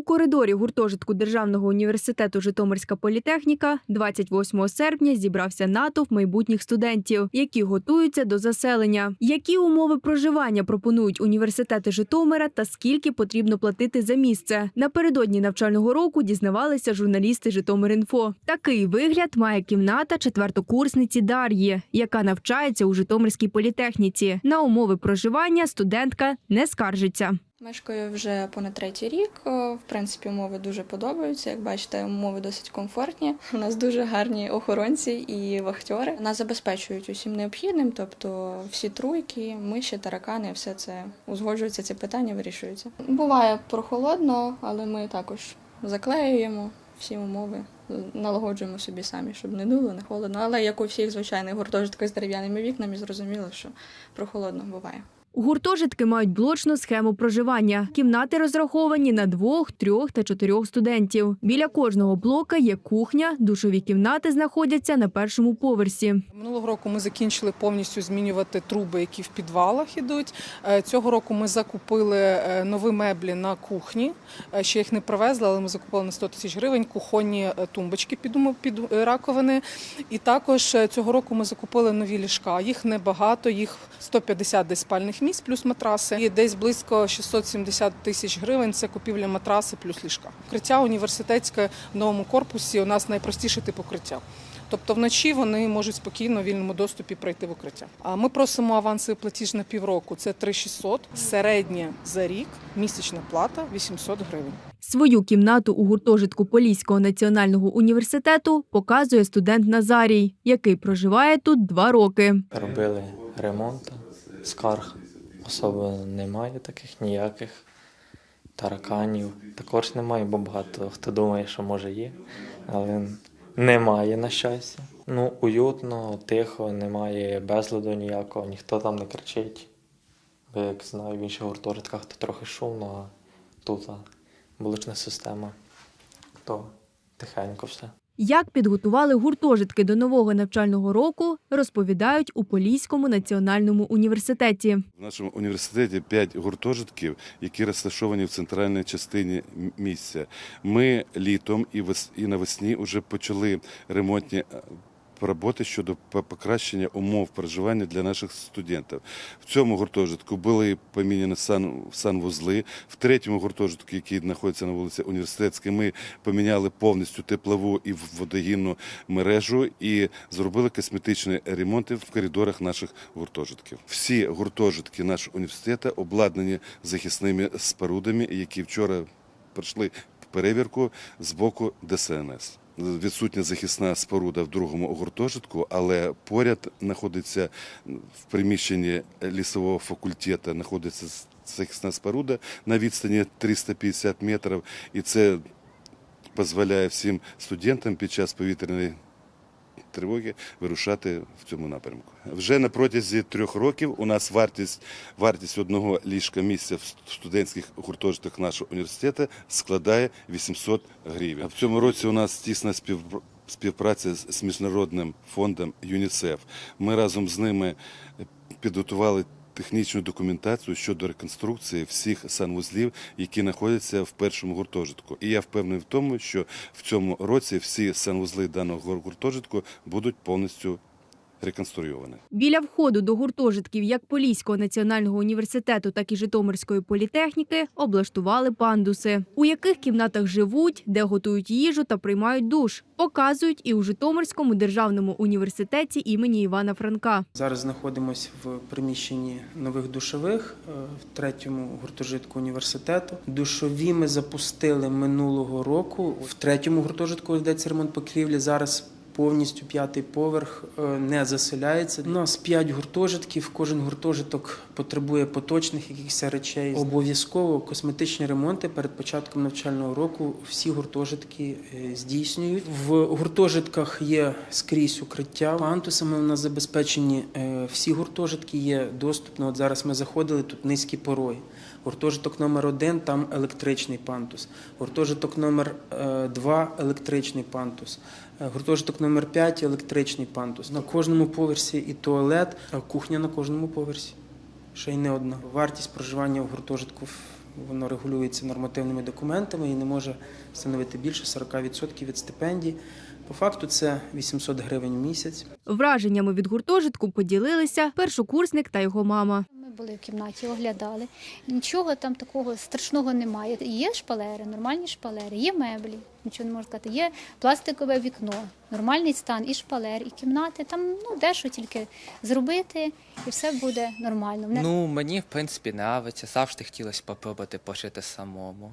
У коридорі гуртожитку Державного університету Житомирська політехніка 28 серпня зібрався натовп майбутніх студентів, які готуються до заселення. Які умови проживання пропонують університети Житомира та скільки потрібно платити за місце? Напередодні навчального року дізнавалися журналісти Житомир.Інфо. Такий вигляд має кімната четвертокурсниці Дар'ї, яка навчається у Житомирській політехніці. На умови проживання студентка не скаржиться. Мешкаю вже понад третій рік. В принципі, умови дуже подобаються. Як бачите, умови досить комфортні. У нас дуже гарні охоронці і вахтери. Нас забезпечують усім необхідним, тобто всі труйки, миші, таракани, все це узгоджується, ці питання вирішуються. Буває прохолодно, але ми також заклеюємо всі умови. Налагоджуємо собі самі, щоб не дуло, не холодно. Але як у всіх звичайних гуртожитках з дерев'яними вікнами, зрозуміло, що прохолодно буває. Гуртожитки мають блочну схему проживання. Кімнати розраховані на двох, трьох та чотирьох студентів. Біля кожного блока є кухня, душові кімнати знаходяться на першому поверсі. Минулого року ми закінчили повністю змінювати труби, які в підвалах ідуть. Е, Цього року ми закупили е, нові меблі на кухні. Е, Ще їх не привезли, але ми закупили на 100 тисяч гривень кухонні тумбочки під, раковини. І також цього року ми закупили нові ліжка. Їх небагато, їх 150 десь спальних місць плюс матраси. І десь близько 670 тисяч гривень це купівля матраси плюс ліжка. Укриття університетське в новому корпусі у нас найпростіше тип укриття. Тобто вночі вони можуть спокійно в вільному доступі пройти в укриття. А ми просимо авансовий платіж на півроку. Це 3600, середня за рік, місячна плата 800 гривень. Свою кімнату у гуртожитку Поліського національного університету показує студент Назарій, який проживає тут два роки. Робили ремонт, скарг особо немає таких ніяких. Тараканів також немає, бо багато хто думає, що може є, але немає, на щастя. Ну, уютно, тихо, немає безладу ніякого, ніхто там не кричить. Бо як знаю, в інших гуртожитках то трохи шумно, а тут а, вулична система, то тихенько все. Як підготували гуртожитки до нового навчального року, розповідають у Поліському національному університеті. В нашому університеті п'ять гуртожитків, які розташовані в центральній частині місця. Ми літом і вес- і навесні вже почали ремонтні е, роботи щодо покращення умов проживання для наших студентів. В цьому гуртожитку були поміняні сан, санвузли. В третьому гуртожитку, який знаходиться на вулиці Університетській, ми поміняли повністю теплову і водогінну мережу і зробили косметичні ремонти в коридорах наших гуртожитків. Всі гуртожитки нашого університету обладнані захисними спорудами, які вчора пройшли перевірку з боку ДСНС. Відсутня захисна споруда в другому гуртожитку, але поряд знаходиться в приміщенні лісового факультету знаходиться захисна споруда на відстані 350 метрів, і це дозволяє всім студентам під час повітряної тривоги вирушати в цьому напрямку. Вже на протязі трьох років у нас вартість, вартість одного ліжка місця в студентських гуртожитках нашого університету складає 800 гривень. В цьому році у нас тісна співпраця з міжнародним фондом ЮНІСЕФ. Ми разом з ними підготували технічну документацію щодо реконструкції всіх санвузлів, які знаходяться в першому гуртожитку. І я впевнений в тому, що в цьому році всі санвузли даного гуртожитку будуть повністю реконструйовані. Біля входу до гуртожитків як Поліського національного університету, так і Житомирської політехніки облаштували пандуси, у яких кімнатах живуть, де готують їжу та приймають душ. Показують і у Житомирському державному університеті імені Івана Франка. Зараз знаходимося в приміщенні нових душових е, в третьому гуртожитку університету. Душові ми запустили минулого року. В третьому гуртожитку йдеться ремонт покрівлі. Зараз повністю п'ятий поверх е, не заселяється. У нас п'ять гуртожитків. Кожен гуртожиток потребує поточних якихось речей. Обов'язково косметичні ремонти перед початком навчального року. Всі гуртожитки е, здійснюють. В гуртожитках є скрізь укриття. Пантусами у нас забезпечені е, всі гуртожитки. Є доступно. От зараз ми заходили тут низькі порої. Гуртожиток номер один там електричний пантус. Гуртожиток номер два електричний пантус. Гуртожиток номер 5 електричний пантус. На кожному поверсі і туалет, а кухня на кожному поверсі. Ще й не одна. Вартість проживання в гуртожитку воно регулюється нормативними документами і не може становити більше 40% від стипендій. По факту це 800 гривень в місяць. Враженнями від гуртожитку поділилися першокурсник та його мама. Були в кімнаті, оглядали. Нічого там такого страшного немає. Є шпалери, нормальні шпалери, є меблі, нічого не можна сказати. Є пластикове вікно, нормальний стан, і шпалер, і кімнати. Там ну дещо тільки зробити, і все буде нормально. Ну, мені в принципі нравиться. Завжди хотілося попробувати пошити самому.